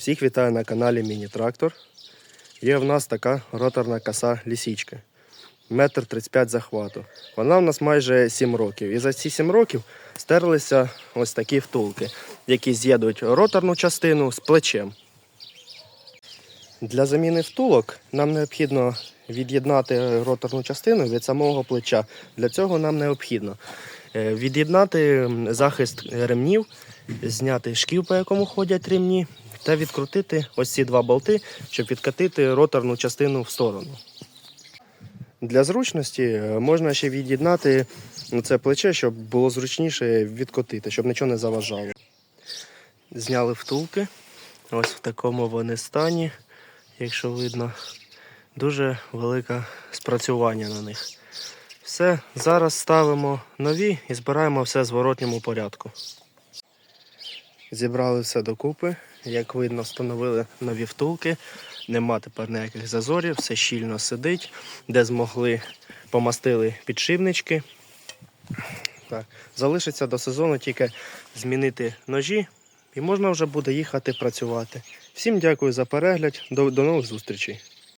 Всіх вітаю на каналі Міні-Трактор. Є в нас така роторна коса лісічка. Метр 35 захвату. Вона в нас майже 7 років. І за ці 7 років стерлися ось такі втулки, які з'єднують роторну частину з плечем. Для заміни втулок нам необхідно від'єднати роторну частину від самого плеча. Для цього нам необхідно е, від'єднати захист ремнів, зняти шків, по якому ходять ремні, та відкрутити ось ці два болти, щоб відкатити роторну частину в сторону. Для зручності е, можна ще від'єднати це плече, щоб було зручніше відкотити, щоб нічого не заважало. Зняли втулки. Ось в такому вони стані, якщо видно. Дуже велике спрацювання на них. Все, зараз ставимо нові і збираємо все в зворотньому порядку. Зібрали все докупи. Як видно, встановили нові втулки. Нема тепер ніяких зазорів, все щільно сидить. Де змогли, помастили підшипнички. Так. Залишиться до сезону тільки змінити ножі, і можна вже буде їхати працювати. Всім дякую за перегляд. До, до нових зустрічей.